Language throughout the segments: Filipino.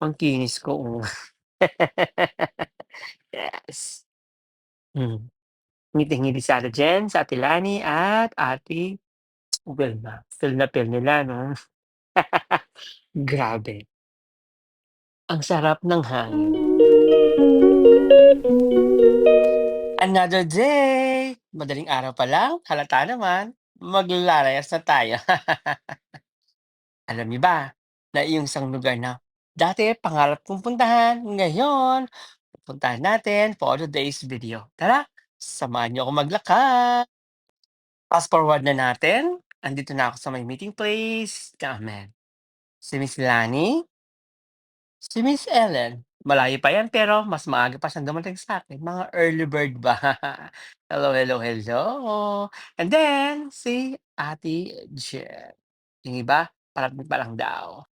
Ang kinis ko. Yes. Hmm. Ngiting-ngiti si Ate Jen, si Ate Lani at Ate Welma. Feel na feel nila 'no. Grabe. Ang sarap ng hangin. Another day! Madaling araw pa lang, halata naman, maglalayas na tayo. Alam niyo ba, na yung isang lugar na dati pangarap kong puntahan, ngayon pupuntahan natin for today's video. Tara, samahan niyo akong maglakad. Fast forward na natin, andito na ako sa may meeting place namin. Si Miss Lani si Miss Ellen, malayo pa 'yan pero mas maaga pa siyang dumating sa'kin, mga early bird ba. Hello, hello, hello! And then si Ate Jen, yung iba parating pa lang daw.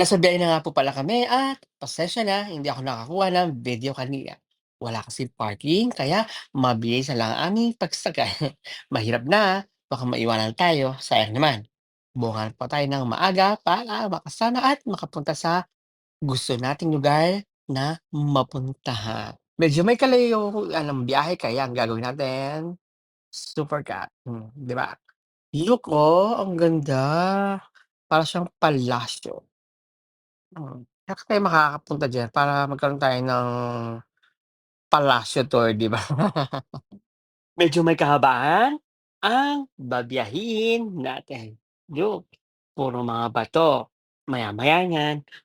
Nasa biyahe na nga po pala kami at pasensya na hindi ako nakakuha ng video kanina. Wala kasing parking kaya mabilis na lang ang aming pagsakay. Mahirap na, baka maiwanan tayo, sayang naman. Bumangon pa tayo ng maaga para makasana at makapunta sa gusto nating lugar na mapuntahan. Medyo may kalayuan ang biyahe kaya ang gagawin natin, super car, hmm, 'di ba? Look, oh, ang ganda. Para siyang palasyo. Hmm, saan tayo makakapunta diyan para magkaroon tayo ng palasyo tour, 'di ba? Medyo may kahabaan ang babiyahihin natin. Look, puro mga bato. Maya-maya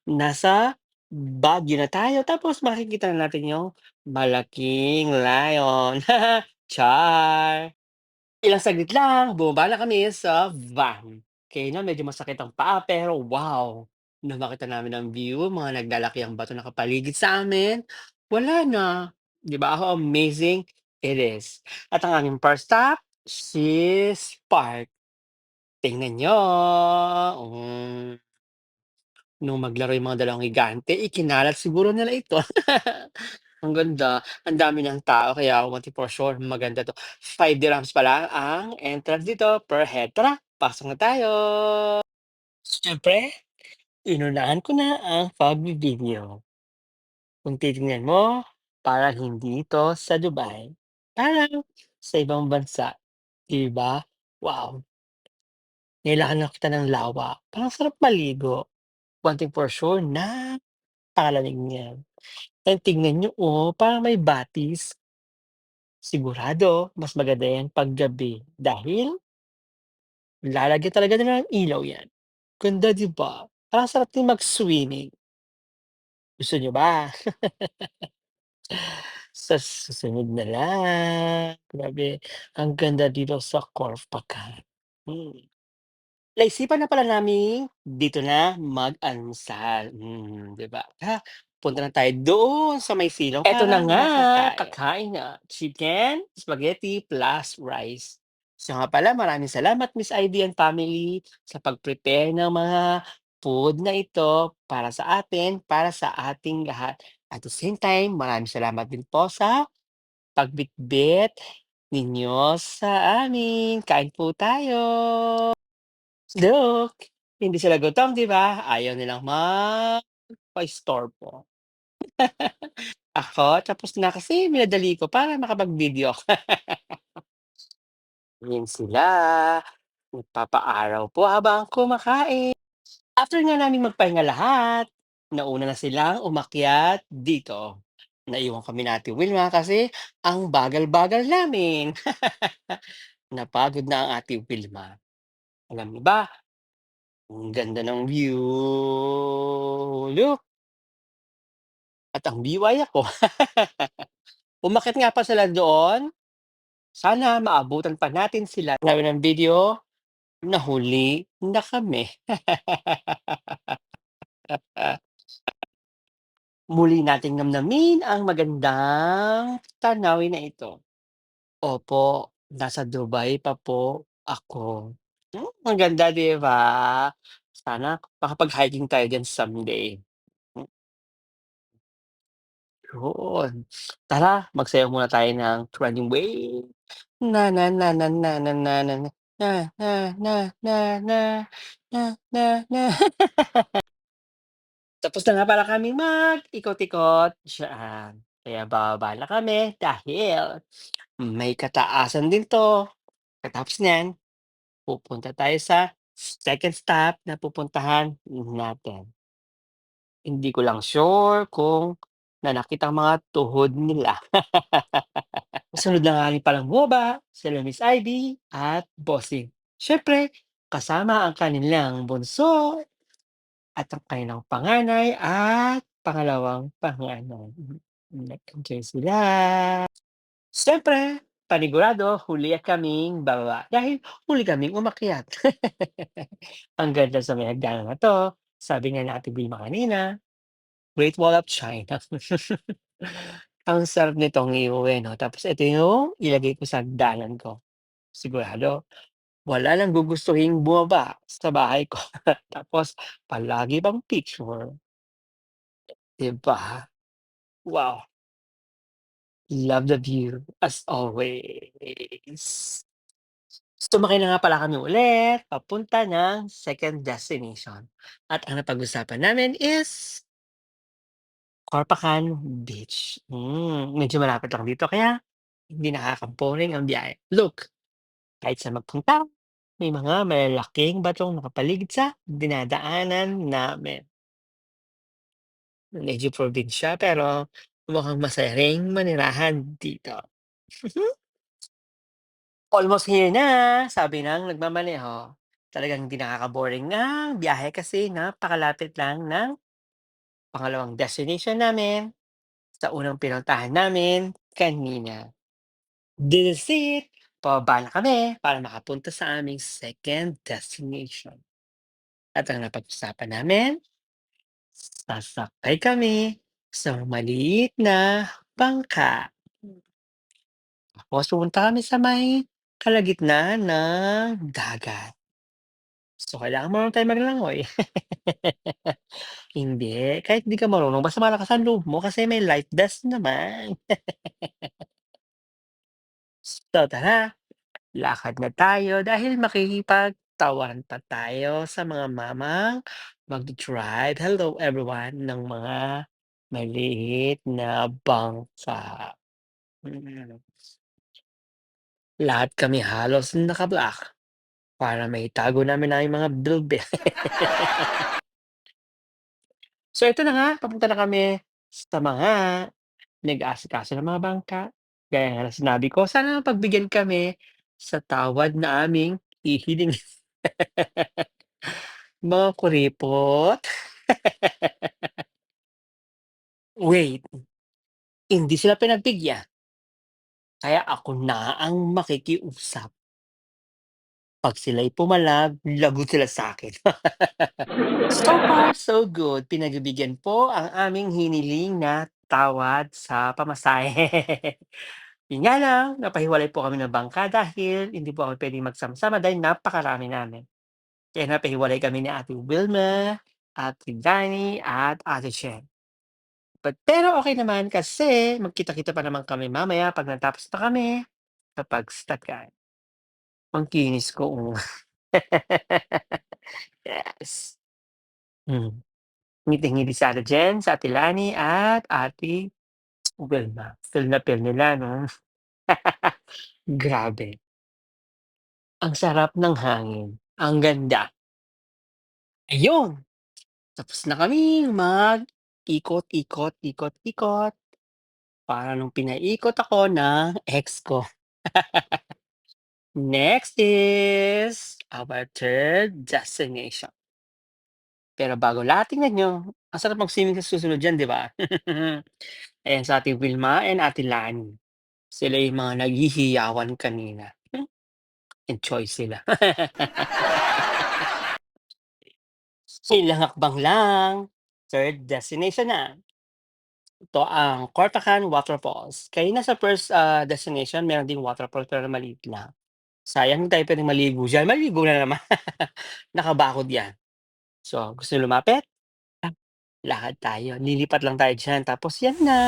nasa Baguio na tayo tapos makikita na natin yung malaking lion. Char! Ilang saglit lang, bumaba na kami sa van. Okey na medyo masakit ang paa pero wow! Nung makita namin ang view, mga naglalakihang bato nakapaligid sa amin, wala na. 'Di ba, how amazing it is. At ang aming first stop, Swiss Park. Tingnan niyo, hmm. Nung maglaro yung mga dalawang higante, ikinalat siguro nila ito. Ang ganda, ang dami ng tao kaya thing for sure maganda 'to. 5 dirhams pa lang ang entrance dito per head. Tara, pasok na tayo! Siyempre, inunahan ko na ang pagvi-video. Kung titingnan mo, parang hindi ito sa Dubai, parang sa ibang bansa, 'di ba? Wow! Kailangan kita ng lawak, parang sarap maligo. One thing for sure, napakalamig niyan. And tingnan niyo, oh, parang may batis. Sigurado mas maganda yan 'pag gabi dahil lalagyan talaga nila ng ilaw yan. Ganda, 'di ba? Parang sarap din mag-swimming. Gusto niyo ba? Sa susunod na lang. Grabe, ang ganda dito sa Corfacan. Hmm. Naisipan na pala naming dito na mag-almusal, hmm, 'di ba? Tara, punta na tayo doon sa may silong Eto na para nga, makakain. kakain na. Chicken, spaghetti plus rice. Siya nga pala, maraming salamat Miss Ivy and family sa pag-prepare ng mga food na ito para sa atin, para sa ating lahat. At the same time, maraming salamat din po sa pagbitbit ninyo sa amin. Kain po tayo! Look, hindi sila gutom, 'di ba? Ayaw nilang magpaistorbo. Ako, tapos na kasi minadali ko para makapag-video. Ayan sila, nagpapaaraw po habang kumakain. After nga naming magpahinga lahat, nauna na silang umakyat dito. Naiwan kami ni Ate Wilma kasi ang bagal-bagal namin. Napagod na ang Ate Wilma. Alam niyo ba, ang ganda ng view, look. At ang view ay ako. Umakyat nga pa sila doon. Sana maabutan pa natin sila namin ng video, nahuli na kami. Muli nating namnamin ang magandang tanawin na ito. Opo, nasa Dubai pa po ako. Hmm, ang 'di ba? Sana makapag-hiking tayo diyan someday. Hmm. Yun. Tara, magsayaw muna tayo ng Running. Na na na na na na na na na na na na na na na na na. Tapos na nga pala kaming mag-ikot-ikot diyaan. Kaya bababa na kami dahil may kataasan din 'to. Pagkatapos niyan, pupunta tayo sa second stop na pupuntahan natin. Hindi ko lang sure kung nanakit ang mga tuhod nila. Kasunod na nga rin palang bumaba sila Miss Ivy at Bossing. Siyempre kasama ang kanilang bunso at ang kanilang panganay at pangalawang panganay. Nag-enjoy sila. Siyempre panigurado huli kaming bababa dahil huli kaming umakyat. Ang ganda sa may hagdanan na 'to, sabi nga Ate Vilma kanina, Great Wall of China. Ang sarap nitong iuwi 'no, tapos ito yung ilagay ko sa hagdanan ko. Sigurado wala ng gugustuhing bumaba sa bahay ko tapos palagi pang picture. 'Di ba? Wow! Love the view as always. Sumakay na nga pala kami ulit papunta ng second destination at ang napag-usapan namin is Corpacan Beach. Hmm, medyo malapit lang dito kaya hindi nakaka-boring ang biyahe. Look, kahit saan magpunta may mga malalaking batong nakapaligid sa dinadaanan namin. Medyo probinsya pero mukhang masaya ring manirahan dito. Almost here na, sabi ng nagmamaneho. Talagang hindi nakaka-boring ang biyahe kasi napakalapit lang ng pangalawang destination namin sa unang pinuntahan namin kanina. This is it, pababa kami para makapunta sa aming second destination. At ang napag-usapan namin, sasakay kami sa maliit na bangka. Tapos pupunta kami sa may kalagitnaan ng dagat. So, kailangan marunong tayong maglangoy. Hindi, kahit di ka marunong basta malakas ang loob mo kasi may life vest naman. So, tara, lakad na tayo dahil makikipagtawanan pa tayo sa mga mamang magdi-drive, hello everyone, ng mga maliit na bangka. Mm. Lahat kami halos naka-black para maitago namin ang aming mga bilbil. So, ito na nga, papunta na kami sa mga nag-aasikaso ng mga bangka. Gaya nga ng sinabi ko, sana mapagbigyan kami sa tawad na aming hihilingin. Mga kuripot. Wait, hindi sila pinagbigyan. Kaya ako na ang makikiusap. 'Pag sila'y pumalag, lagot sila sa'kin. So far, so good. Pinagbibigyan po ang aming hiniling na tawad sa pamasahe. Yun nga lang, napahiwalay po kami ng bangka dahil hindi po kami puwedeng magsama-sama dahil napakarami namin. Kaya napahiwalay kami ni Ate Wilma, Ate Danny, at Ate Chen. But pero okey naman kasi magkita-kita pa naman kami mamaya 'pag natapos na kami, kapag-start Ang kinis ko. Yes. Hmm. Ngiting-ngiti si Ate Jen, si Ate Lani, at Ate Wilma. Feel na feel nila 'no. Grabe. Ang sarap ng hangin, ang ganda. Ayun, tapos na kaming mag-ikot, ikot, ikot, ikot. Para nung pinaikot ako ng ex ko. Next is our third destination. Pero bago lahat tingnan niyo, ang sarap mag-swimming sa susunod diyan 'di ba? Ayan si Ate Wilma and Ate Lani. Sila yung mga naghihiyawan kanina. Enjoy sila. Ilang hakbang lang, third destination na. Ito ang Cortacan Waterfalls. Kanina sa first, ah, destination meron ding waterfall pero maliit lang. Sayang hindi tayo puwedeng maligo diyan, maligo na naman. Nakabakod 'yan. So, gusto niyo lumapit? Ah, lakad tayo, lilipat lang tayo diyan tapos 'yan na.